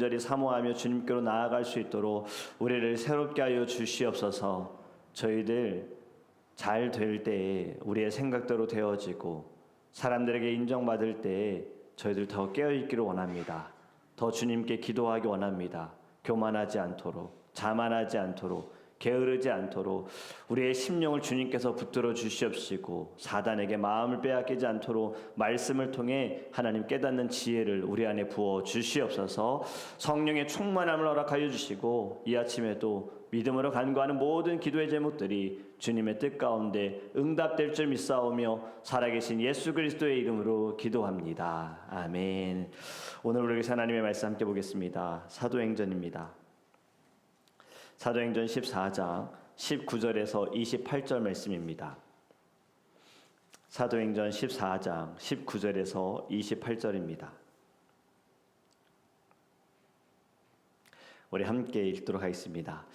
간절히 사모하며 주님께로 나아갈 수 있도록 우리를 새롭게 하여 주시옵소서. 저희들 잘 될 때에 우리의 생각대로 되어지고 사람들에게 인정받을 때에 저희들 더 깨어 있기를 원합니다. 더 주님께 기도하기 원합니다. 교만하지 않도록 자만하지 않도록 게으르지 않도록 우리의 심령을 주님께서 붙들어 주시옵시고 사단에게 마음을 빼앗기지 않도록 말씀을 통해 하나님 깨닫는 지혜를 우리 안에 부어 주시옵소서 성령의 충만함을 허락하여 주시고 이 아침에도 믿음으로 간구하는 모든 기도의 제목들이 주님의 뜻 가운데 응답될 줄 믿사오며 살아계신 예수 그리스도의 이름으로 기도합니다. 아멘. 오늘 우리 하나님의 말씀 함께 보겠습니다. 사도행전입니다. 사도행전 14장 19절에서 28절 말씀입니다. 사도행전 14장 19절에서 28절입니다. 우리 함께 읽도록 하겠습니다.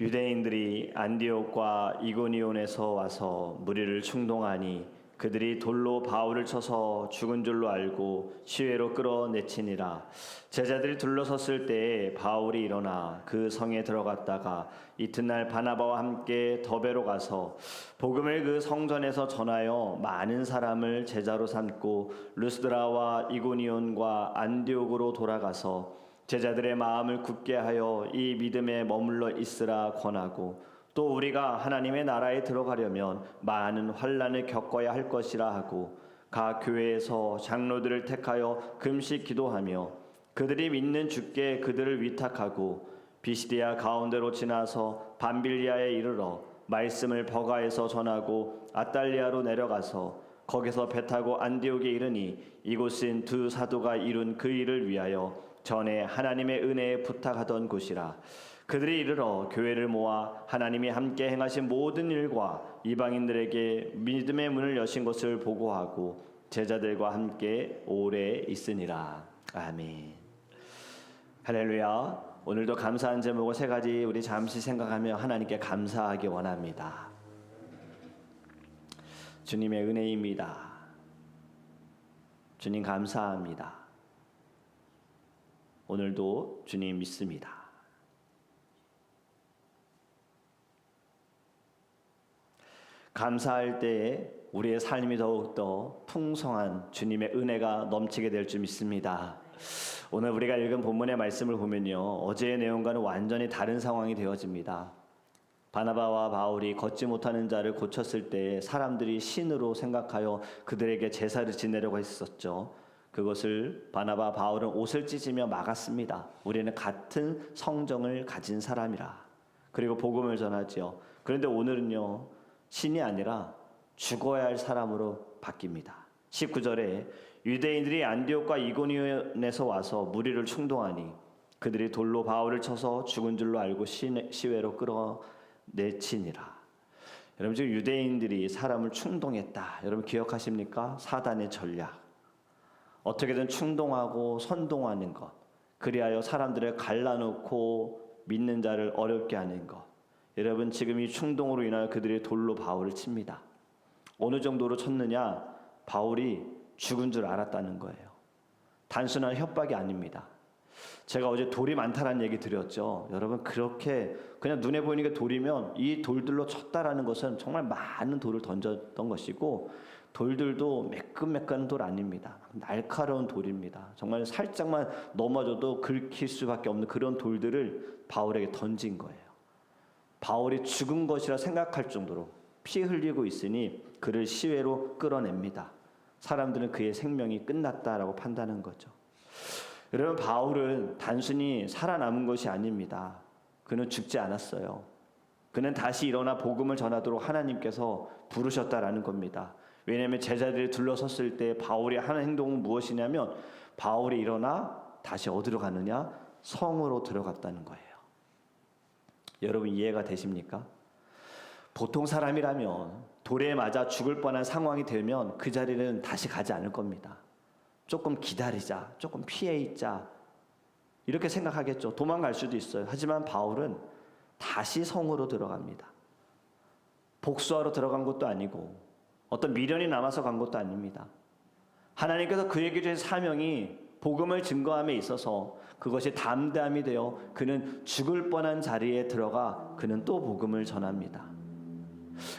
유대인들이 안디옥과 이고니온에서 와서 무리를 충동하니 그들이 돌로 바울을 쳐서 죽은 줄로 알고 시외로 끌어내치니라. 제자들이 둘러섰을 때에 바울이 일어나 그 성에 들어갔다가 이튿날 바나바와 함께 더베로 가서 복음을 그 성전에서 전하여 많은 사람을 제자로 삼고 루스드라와 이고니온과 안디옥으로 돌아가서 제자들의 마음을 굳게 하여 이 믿음에 머물러 있으라 권하고 또 우리가 하나님의 나라에 들어가려면 많은 환란을 겪어야 할 것이라 하고 각 교회에서 장로들을 택하여 금식 기도하며 그들이 믿는 주께 그들을 위탁하고 비시디아 가운데로 지나서 밤빌리아에 이르러 말씀을 버가에서 전하고 아달리아로 내려가서 거기서 배 타고 안디옥에 이르니 이곳은 두 사도가 이룬 그 일을 위하여 전에 하나님의 은혜에 부탁하던 곳이라 그들이 이르러 교회를 모아 하나님이 함께 행하신 모든 일과 이방인들에게 믿음의 문을 여신 것을 보고하고 제자들과 함께 오래 있으니라. 아멘. 할렐루야. 오늘도 감사한 제목을 세 가지 우리 잠시 생각하며 하나님께 감사하기 원합니다. 주님의 은혜입니다. 주님 감사합니다. 오늘도 주님 믿습니다. 감사할 때에 우리의 삶이 더욱더 풍성한 주님의 은혜가 넘치게 될 줄 믿습니다. 오늘 우리가 읽은 본문의 말씀을 보면요. 어제의 내용과는 완전히 다른 상황이 되어집니다. 바나바와 바울이 걷지 못하는 자를 고쳤을 때 사람들이 신으로 생각하여 그들에게 제사를 지내려고 했었죠. 그것을 바나바 바울은 옷을 찢으며 막았습니다. 우리는 같은 성정을 가진 사람이라. 그리고 복음을 전하지요. 그런데 오늘은요. 신이 아니라 죽어야 할 사람으로 바뀝니다. 19절에 유대인들이 안디옥과 이고니온에서 와서 무리를 충동하니 그들이 돌로 바울을 쳐서 죽은 줄로 알고 시외로 끌어내치니라. 여러분 지금 유대인들이 사람을 충동했다. 여러분 기억하십니까? 사단의 전략. 어떻게든 충동하고 선동하는 것, 그리하여 사람들을 갈라놓고 믿는 자를 어렵게 하는 것. 여러분 지금 이 충동으로 인하여 그들이 돌로 바울을 칩니다. 어느 정도로 쳤느냐? 바울이 죽은 줄 알았다는 거예요. 단순한 협박이 아닙니다. 제가 어제 돌이 많다라는 얘기 드렸죠. 여러분 그렇게 그냥 눈에 보이는 게 돌이면 이 돌들로 쳤다라는 것은 정말 많은 돌을 던졌던 것이고 돌들도 매끈매끈한 돌 아닙니다. 날카로운 돌입니다. 정말 살짝만 넘어져도 긁힐 수밖에 없는 그런 돌들을 바울에게 던진 거예요. 바울이 죽은 것이라 생각할 정도로 피 흘리고 있으니 그를 시외로 끌어냅니다. 사람들은 그의 생명이 끝났다라고 판단한 거죠. 여러분 바울은 단순히 살아남은 것이 아닙니다. 그는 죽지 않았어요. 그는 다시 일어나 복음을 전하도록 하나님께서 부르셨다라는 겁니다. 왜냐하면 제자들이 둘러섰을 때 바울이 하는 행동은 무엇이냐면 바울이 일어나 다시 어디로 가느냐? 성으로 들어갔다는 거예요. 여러분 이해가 되십니까? 보통 사람이라면 돌에 맞아 죽을 뻔한 상황이 되면 그 자리는 다시 가지 않을 겁니다. 조금 기다리자, 조금 피해 있자. 이렇게 생각하겠죠. 도망갈 수도 있어요. 하지만 바울은 다시 성으로 들어갑니다. 복수하러 들어간 것도 아니고 어떤 미련이 남아서 간 것도 아닙니다. 하나님께서 그에게 주신 사명이 복음을 증거함에 있어서 그것이 담대함이 되어 그는 죽을 뻔한 자리에 들어가 그는 또 복음을 전합니다.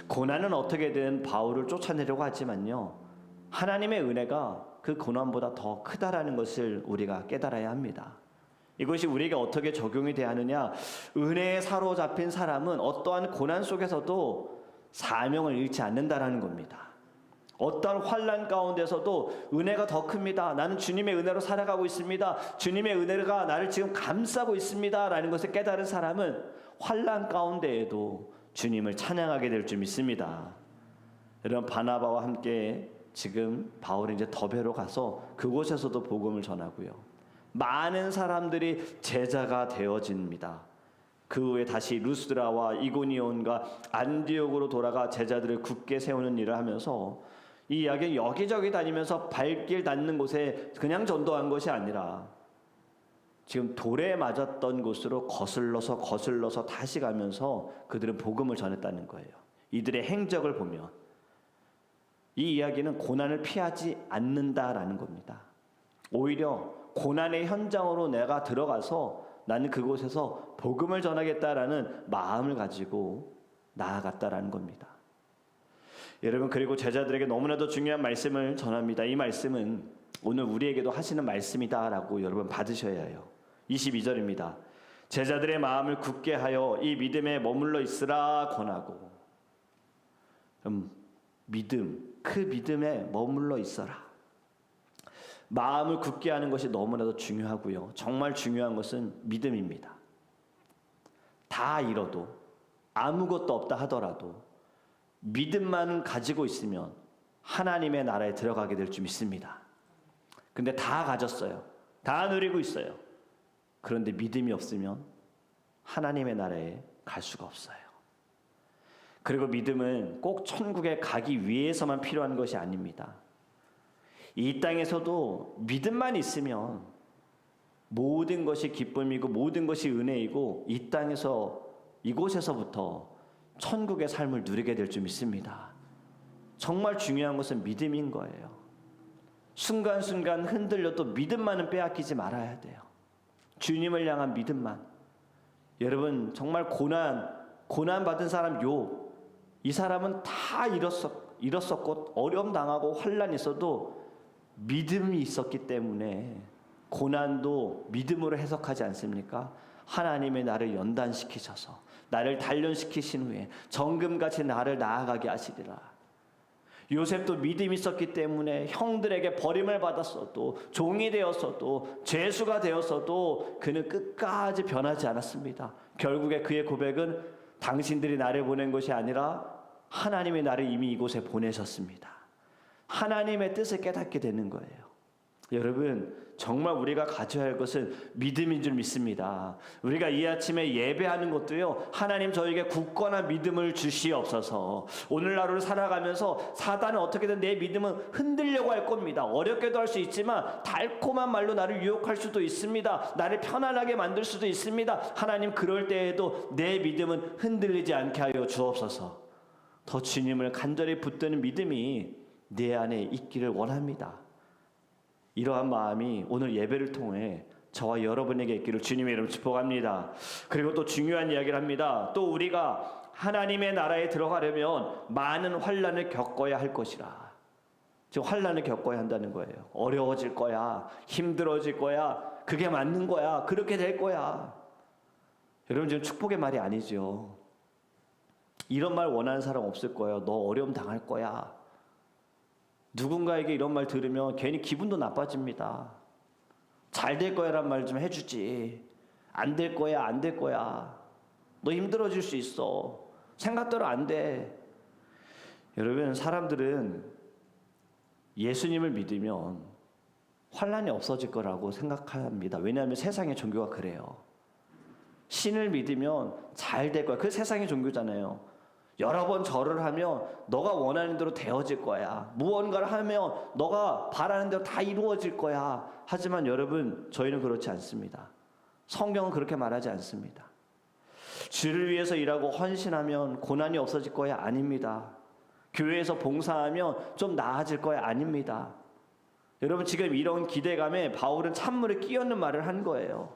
고난은 어떻게든 바울을 쫓아내려고 하지만요. 하나님의 은혜가 그 고난보다 더 크다라는 것을 우리가 깨달아야 합니다. 이것이 우리에게 어떻게 적용이 돼야 하느냐? 은혜에 사로잡힌 사람은 어떠한 고난 속에서도 사명을 잃지 않는다라는 겁니다. 어떠한 환란 가운데서도 은혜가 더 큽니다. 나는 주님의 은혜로 살아가고 있습니다. 주님의 은혜가 나를 지금 감싸고 있습니다라는 것을 깨달은 사람은 환란 가운데에도 주님을 찬양하게 될 줄 믿습니다. 여러분 바나바와 함께 지금 바울이 이제 더베로 가서 그곳에서도 복음을 전하고요. 많은 사람들이 제자가 되어집니다. 그 후에 다시 루스드라와 이고니온과 안디옥으로 돌아가 제자들을 굳게 세우는 일을 하면서 이 이야기 여기저기 다니면서 발길 닿는 곳에 그냥 전도한 것이 아니라 지금 돌에 맞았던 곳으로 거슬러서 거슬러서 다시 가면서 그들은 복음을 전했다는 거예요. 이들의 행적을 보면 이 이야기는 고난을 피하지 않는다라는 겁니다. 오히려 고난의 현장으로 내가 들어가서 나는 그곳에서 복음을 전하겠다라는 마음을 가지고 나아갔다라는 겁니다. 여러분 그리고 제자들에게 너무나도 중요한 말씀을 전합니다. 이 말씀은 오늘 우리에게도 하시는 말씀이다라고 여러분 받으셔야 해요. 22절입니다. 제자들의 마음을 굳게 하여 이 믿음에 머물러 있으라 권하고 음, 믿음 그 믿음에 머물러 있어라. 마음을 굳게 하는 것이 너무나도 중요하고요. 정말 중요한 것은 믿음입니다. 다 잃어도 아무것도 없다 하더라도 믿음만 가지고 있으면 하나님의 나라에 들어가게 될 줄 믿습니다. 근데 다 가졌어요. 다 누리고 있어요. 그런데 믿음이 없으면 하나님의 나라에 갈 수가 없어요. 그리고 믿음은 꼭 천국에 가기 위해서만 필요한 것이 아닙니다. 이 땅에서도 믿음만 있으면 모든 것이 기쁨이고 모든 것이 은혜이고 이 땅에서 이곳에서부터 천국의 삶을 누리게 될 줄 믿습니다. 정말 중요한 것은 믿음인 거예요. 순간순간 흔들려도 믿음만은 빼앗기지 말아야 돼요. 주님을 향한 믿음만. 여러분 정말 고난 고난 받은 사람 요 이 사람은 다 잃었었 잃었었고 어려움 당하고 환란 있어도 믿음이 있었기 때문에 고난도 믿음으로 해석하지 않습니까? 하나님의 나를 연단시키셔서 나를 단련시키신 후에 정금같이 나를 나아가게 하시리라. 요셉도 믿음이 있었기 때문에 형들에게 버림을 받았어도 종이 되었어도 죄수가 되었어도 그는 끝까지 변하지 않았습니다. 결국에 그의 고백은 당신들이 나를 보낸 것이 아니라 하나님이 나를 이미 이곳에 보내셨습니다. 하나님의 뜻을 깨닫게 되는 거예요. 여러분 정말 우리가 가져야 할 것은 믿음인 줄 믿습니다. 우리가 이 아침에 예배하는 것도요. 하나님 저에게 굳건한 믿음을 주시옵소서. 오늘 하루를 살아가면서 사단은 어떻게든 내 믿음은 흔들려고 할 겁니다. 어렵게도 할 수 있지만 달콤한 말로 나를 유혹할 수도 있습니다. 나를 편안하게 만들 수도 있습니다. 하나님 그럴 때에도 내 믿음은 흔들리지 않게 하여 주옵소서. 더 주님을 간절히 붙드는 믿음이 내 안에 있기를 원합니다. 이러한 마음이 오늘 예배를 통해 저와 여러분에게 있기를 주님의 이름 축복합니다. 그리고 또 중요한 이야기를 합니다. 또 우리가 하나님의 나라에 들어가려면 많은 환란을 겪어야 할 것이라. 지금 환란을 겪어야 한다는 거예요. 어려워질 거야. 힘들어질 거야. 그게 맞는 거야. 그렇게 될 거야. 여러분 지금 축복의 말이 아니죠. 이런 말 원하는 사람 없을 거예요. 너 어려움 당할 거야. 누군가에게 이런 말 들으면 괜히 기분도 나빠집니다. 잘 될 거야란 말 좀 해주지. 안 될 거야, 안 될 거야. 너 힘들어질 수 있어. 생각대로 안 돼. 여러분, 사람들은 예수님을 믿으면 환란이 없어질 거라고 생각합니다. 왜냐하면 세상의 종교가 그래요. 신을 믿으면 잘 될 거야. 그 세상의 종교잖아요. 여러 번 절을 하면 너가 원하는 대로 되어질 거야. 무언가를 하면 너가 바라는 대로 다 이루어질 거야. 하지만 여러분, 저희는 그렇지 않습니다. 성경은 그렇게 말하지 않습니다. 주를 위해서 일하고 헌신하면 고난이 없어질 거야? 아닙니다. 교회에서 봉사하면 좀 나아질 거야? 아닙니다. 여러분 지금 이런 기대감에 바울은 찬물에 끼얹는 말을 한 거예요.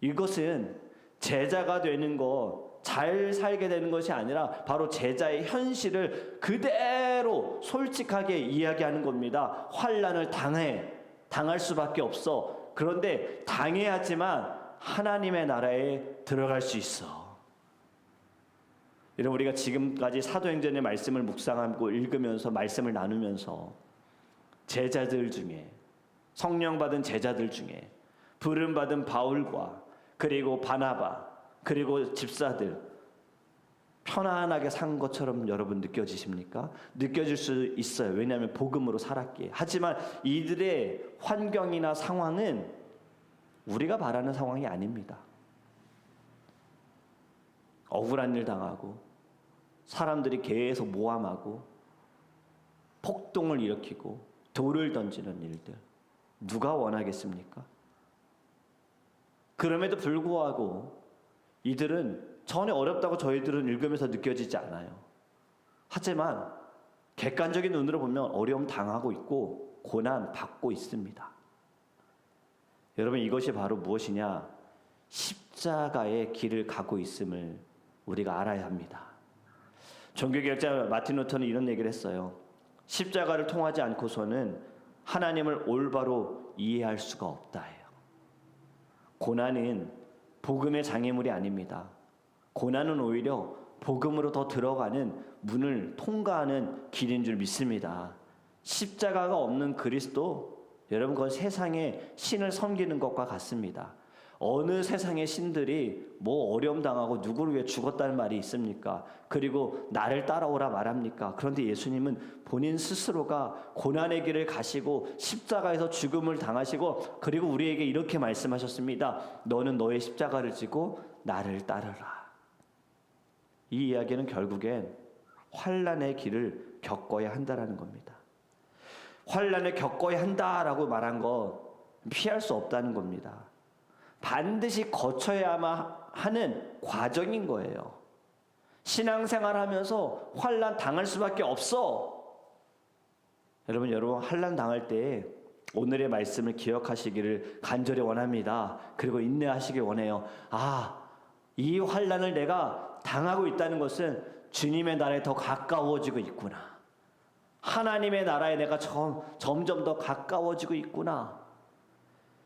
이것은 제자가 되는 거, 잘 살게 되는 것이 아니라 바로 제자의 현실을 그대로 솔직하게 이야기하는 겁니다. 환란을 당해 당할 수밖에 없어. 그런데 당해야지만 하나님의 나라에 들어갈 수 있어. 여러분 우리가 지금까지 사도행전의 말씀을 묵상하고 읽으면서 말씀을 나누면서 제자들 중에 성령 받은 제자들 중에 부름 받은 바울과 그리고 바나바 그리고 집사들 편안하게 산 것처럼 여러분 느껴지십니까? 느껴질 수 있어요. 왜냐하면 복음으로 살았기에. 하지만 이들의 환경이나 상황은 우리가 바라는 상황이 아닙니다. 억울한 일 당하고 사람들이 계속 모함하고 폭동을 일으키고 돌을 던지는 일들 누가 원하겠습니까? 그럼에도 불구하고 이들은 전혀 어렵다고 저희들은 읽으면서 느껴지지 않아요. 하지만 객관적인 눈으로 보면 어려움 당하고 있고 고난 받고 있습니다. 여러분 이것이 바로 무엇이냐? 십자가의 길을 가고 있음을 우리가 알아야 합니다. 종교개혁자 마틴 루터는 이런 얘기를 했어요. 십자가를 통하지 않고서는 하나님을 올바로 이해할 수가 없다예요. 고난은 복음의 장애물이 아닙니다. 고난은 오히려 복음으로 더 들어가는 문을 통과하는 길인 줄 믿습니다. 십자가가 없는 그리스도 여러분 그건 세상의 신을 섬기는 것과 같습니다. 어느 세상의 신들이 뭐 어려움 당하고 누구를 위해 죽었다는 말이 있습니까? 그리고 나를 따라오라 말합니까? 그런데 예수님은 본인 스스로가 고난의 길을 가시고 십자가에서 죽음을 당하시고 그리고 우리에게 이렇게 말씀하셨습니다. 너는 너의 십자가를 지고 나를 따르라. 이 이야기는 결국엔 환란의 길을 겪어야 한다라는 겁니다. 환란을 겪어야 한다라고 말한 거 피할 수 없다는 겁니다. 반드시 거쳐야만 하는 과정인 거예요. 신앙생활 하면서 환란 당할 수밖에 없어. 여러분, 여러분 환란 당할 때 오늘의 말씀을 기억하시기를 간절히 원합니다. 그리고 인내하시길 원해요. 아, 이 환란을 내가 당하고 있다는 것은 주님의 나라에 더 가까워지고 있구나. 하나님의 나라에 내가 점, 점점 더 가까워지고 있구나.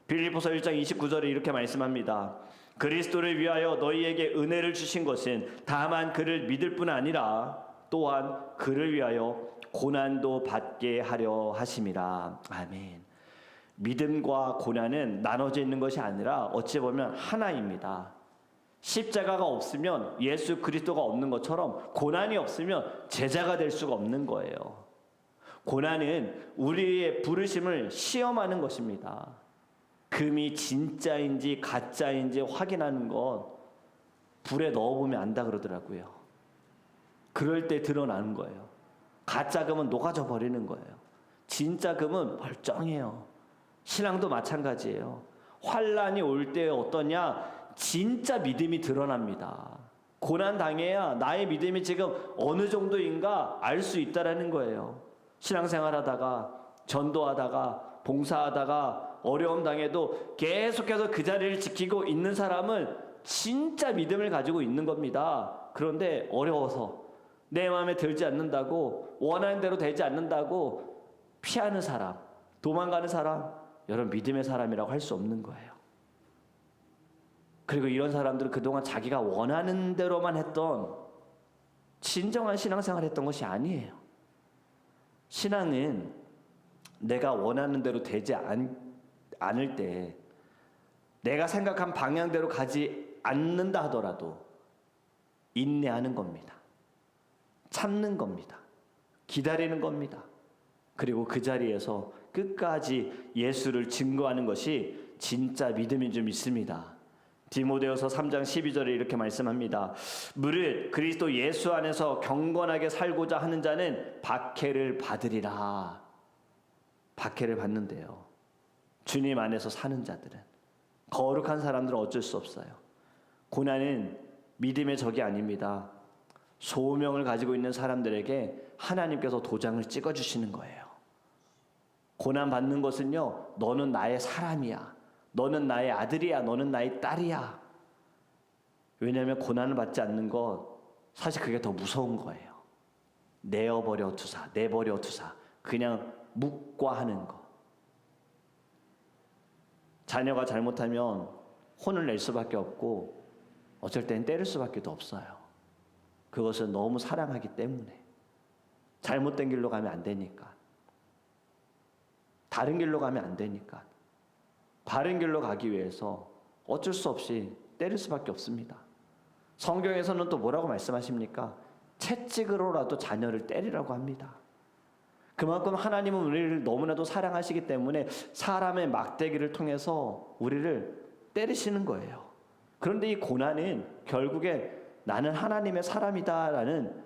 빌립보서 1장 29절에 이렇게 말씀합니다. 그리스도를 위하여 너희에게 은혜를 주신 것은 다만 그를 믿을 뿐 아니라 또한 그를 위하여 고난도 받게 하려 하심이라. 아멘. 믿음과 고난은 나눠져 있는 것이 아니라 어찌 보면 하나입니다. 십자가가 없으면 예수 그리스도가 없는 것처럼 고난이 없으면 제자가 될 수가 없는 거예요. 고난은 우리의 부르심을 시험하는 것입니다. 금이 진짜인지 가짜인지 확인하는 것 불에 넣어보면 안다 그러더라고요. 그럴 때 드러나는 거예요. 가짜 금은 녹아져 버리는 거예요. 진짜 금은 멀쩡해요. 신앙도 마찬가지예요. 환란이 올 때 어떠냐? 진짜 믿음이 드러납니다. 고난 당해야 나의 믿음이 지금 어느 정도인가 알 수 있다라는 거예요. 신앙생활하다가 전도하다가 봉사하다가 어려움 당해도 계속해서 그 자리를 지키고 있는 사람은 진짜 믿음을 가지고 있는 겁니다. 그런데 어려워서 내 마음에 들지 않는다고 원하는 대로 되지 않는다고 피하는 사람, 도망가는 사람, 여러분 믿음의 사람이라고 할 수 없는 거예요. 그리고 이런 사람들은 그동안 자기가 원하는 대로만 했던 진정한 신앙생활 했던 것이 아니에요. 신앙은 내가 원하는 대로 되지 않, 않을 때 내가 생각한 방향대로 가지 않는다 하더라도 인내하는 겁니다. 참는 겁니다. 기다리는 겁니다. 그리고 그 자리에서 끝까지 예수를 증거하는 것이 진짜 믿음인 줄 믿습니다. 디모데후서 3장 12절에 이렇게 말씀합니다. 무릇 그리스도 예수 안에서 경건하게 살고자 하는 자는 박해를 받으리라. 박해를 받는데요. 주님 안에서 사는 자들은 거룩한 사람들은 어쩔 수 없어요. 고난은 믿음의 적이 아닙니다. 소명을 가지고 있는 사람들에게 하나님께서 도장을 찍어 주시는 거예요. 고난 받는 것은요, 너는 나의 사람이야. 너는 나의 아들이야. 너는 나의 딸이야. 왜냐하면 고난을 받지 않는 것, 사실 그게 더 무서운 거예요. 내어버려 두사, 내버려 두사. 그냥 묵과하는 거. 자녀가 잘못하면 혼을 낼 수밖에 없고, 어쩔 땐 때릴 수밖에 없어요. 그것은 너무 사랑하기 때문에. 잘못된 길로 가면 안 되니까. 다른 길로 가면 안 되니까. 바른 길로 가기 위해서 어쩔 수 없이 때릴 수밖에 없습니다. 성경에서는 또 뭐라고 말씀하십니까? 채찍으로라도 자녀를 때리라고 합니다. 그만큼 하나님은 우리를 너무나도 사랑하시기 때문에 사람의 막대기를 통해서 우리를 때리시는 거예요. 그런데 이 고난은 결국에 나는 하나님의 사람이다라는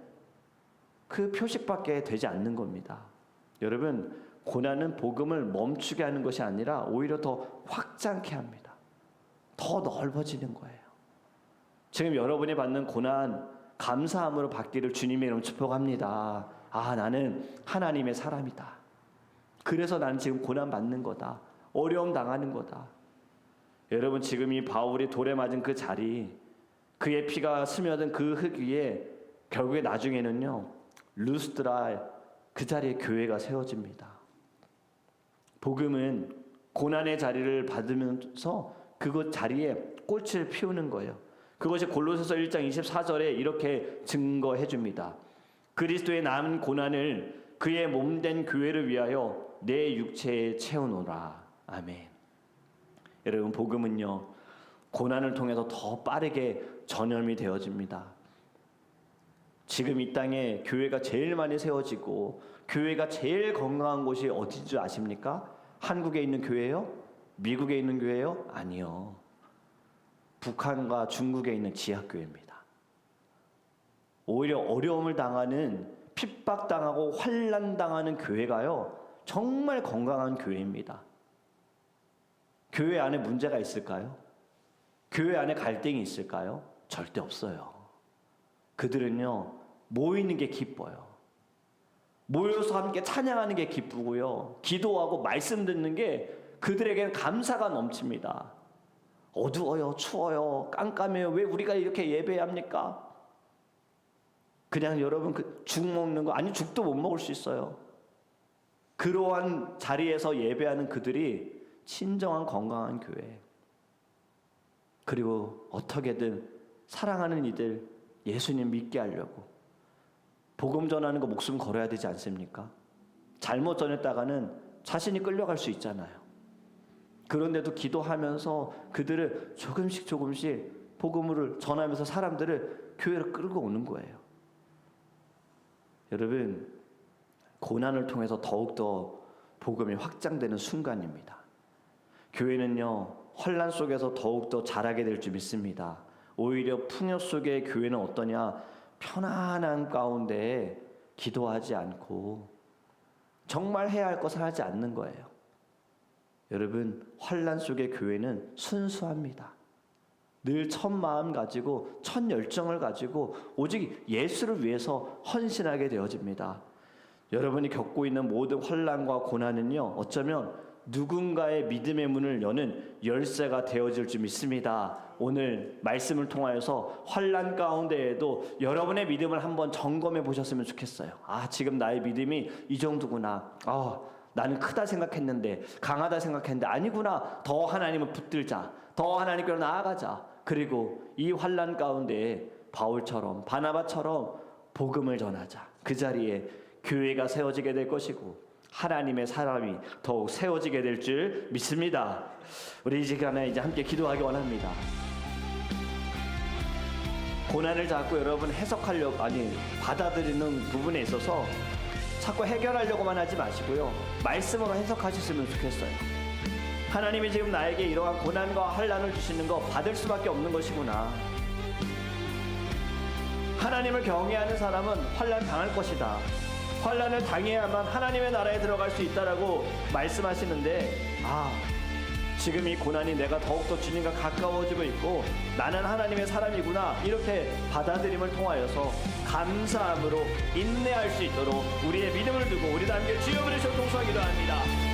그 표식밖에 되지 않는 겁니다. 여러분, 고난은 복음을 멈추게 하는 것이 아니라 오히려 더 확장케 합니다. 더 넓어지는 거예요. 지금 여러분이 받는 고난 감사함으로 받기를 주님의 이름 축복합니다. 아, 나는 하나님의 사람이다. 그래서 나는 지금 고난 받는 거다. 어려움 당하는 거다. 여러분 지금 이 바울이 돌에 맞은 그 자리, 그의 피가 스며든 그 흙 위에 결국에 나중에는요 루스드라 그 자리에 교회가 세워집니다. 복음은 고난의 자리를 받으면서 그곳 자리에 꽃을 피우는 거예요. 그것이 골로새서 1장 24절에 이렇게 증거해 줍니다. 그리스도의 남은 고난을 그의 몸된 교회를 위하여 내 육체에 채우노라. 아멘. 여러분 복음은요 고난을 통해서 더 빠르게 전염이 되어집니다. 지금 이 땅에 교회가 제일 많이 세워지고 교회가 제일 건강한 곳이 어디인 줄 아십니까? 한국에 있는 교회요? 미국에 있는 교회요? 아니요. 북한과 중국에 있는 지하교회입니다. 오히려 어려움을 당하는 핍박당하고 환란 당하는 교회가요. 정말 건강한 교회입니다. 교회 안에 문제가 있을까요? 교회 안에 갈등이 있을까요? 절대 없어요. 그들은요, 모이는 게 기뻐요. 모여서 함께 찬양하는 게 기쁘고요. 기도하고 말씀 듣는 게 그들에게는 감사가 넘칩니다. 어두워요, 추워요, 깜깜해요. 왜 우리가 이렇게 예배합니까? 그냥 여러분 그 죽 먹는 거 아니 죽도 못 먹을 수 있어요. 그러한 자리에서 예배하는 그들이 친정한 건강한 교회. 그리고 어떻게든 사랑하는 이들 예수님 믿게 하려고 복음 전하는 거 목숨 걸어야 되지 않습니까? 잘못 전했다가는 자신이 끌려갈 수 있잖아요. 그런데도 기도하면서 그들을 조금씩 조금씩 복음을 전하면서 사람들을 교회로 끌고 오는 거예요. 여러분 고난을 통해서 더욱더 복음이 확장되는 순간입니다. 교회는요 혼란 속에서 더욱더 자라게 될 줄 믿습니다. 오히려 풍요 속의 교회는 어떠냐? 편안한 가운데 기도하지 않고 정말 해야 할 것을 하지 않는 거예요. 여러분 환란 속의 교회는 순수합니다. 늘 첫 마음 가지고 첫 열정을 가지고 오직 예수를 위해서 헌신하게 되어집니다. 여러분이 겪고 있는 모든 환란과 고난은요 어쩌면 누군가의 믿음의 문을 여는 열쇠가 되어질 줄 믿습니다. 오늘 말씀을 통하여서 환란 가운데에도 여러분의 믿음을 한번 점검해 보셨으면 좋겠어요. 아 지금 나의 믿음이 이 정도구나. 아 나는 크다 생각했는데 강하다 생각했는데 아니구나. 더 하나님을 붙들자. 더 하나님께로 나아가자. 그리고 이 환란 가운데 바울처럼 바나바처럼 복음을 전하자. 그 자리에 교회가 세워지게 될 것이고 하나님의 사람이 더욱 세워지게 될 줄 믿습니다. 우리 이 시간에 이제 함께 기도하기 원합니다. 고난을 자꾸 여러분 해석하려고 아니 받아들이는 부분에 있어서 자꾸 해결하려고만 하지 마시고요. 말씀으로 해석하셨으면 좋겠어요. 하나님이 지금 나에게 이러한 고난과 환란을 주시는 거 받을 수밖에 없는 것이구나. 하나님을 경외하는 사람은 환란 당할 것이다. 환란을 당해야만 하나님의 나라에 들어갈 수 있다라고 말씀하시는데 아 지금 이 고난이 내가 더욱더 주님과 가까워지고 있고 나는 하나님의 사람이구나 이렇게 받아들임을 통하여서 감사함으로 인내할 수 있도록 우리의 믿음을 두고 우리도 함께 주여 부르셔 동서 기도 합니다.